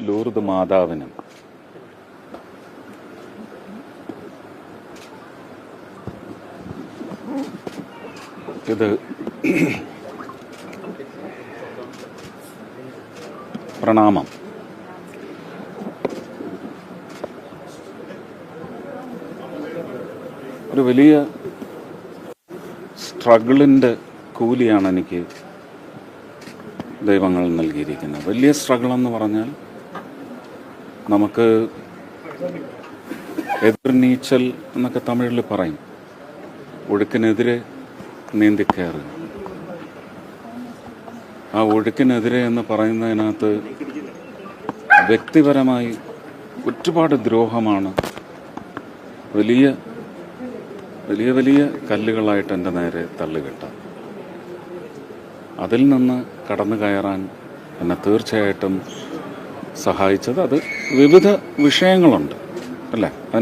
Lourdes മാതാവിനും. ഇത് പ്രണാമം. ഒരു വലിയ സ്ട്രഗിളിന്റെ കൂലിയാണ് എനിക്ക് ദൈവങ്ങൾ നൽകിയിരിക്കുന്നത്. വലിയ സ്ട്രഗിൾ എന്ന് പറഞ്ഞാൽ നമുക്ക് എതിർനീച്ചൽ എന്നൊക്കെ തമിഴിൽ പറയും. ഒഴുക്കിനെതിരെ നീന്തിക്കയറുക ആ ഒഴുക്കിനെതിരെ എന്ന് പറയുന്നതിനകത്ത് വ്യക്തിപരമായി ഒരുപാട് ദ്രോഹമാണ്. വലിയ വലിയ വലിയ കല്ലുകളായിട്ട് എന്റെ നേരെ തള്ളുകെട്ട അതിൽ നിന്ന് കടന്നു കയറാൻ എന്നെ തീർച്ചയായിട്ടും സഹായിച്ചത്. അത് വിവിധ വിഷയങ്ങളുണ്ട്. അല്ലേ?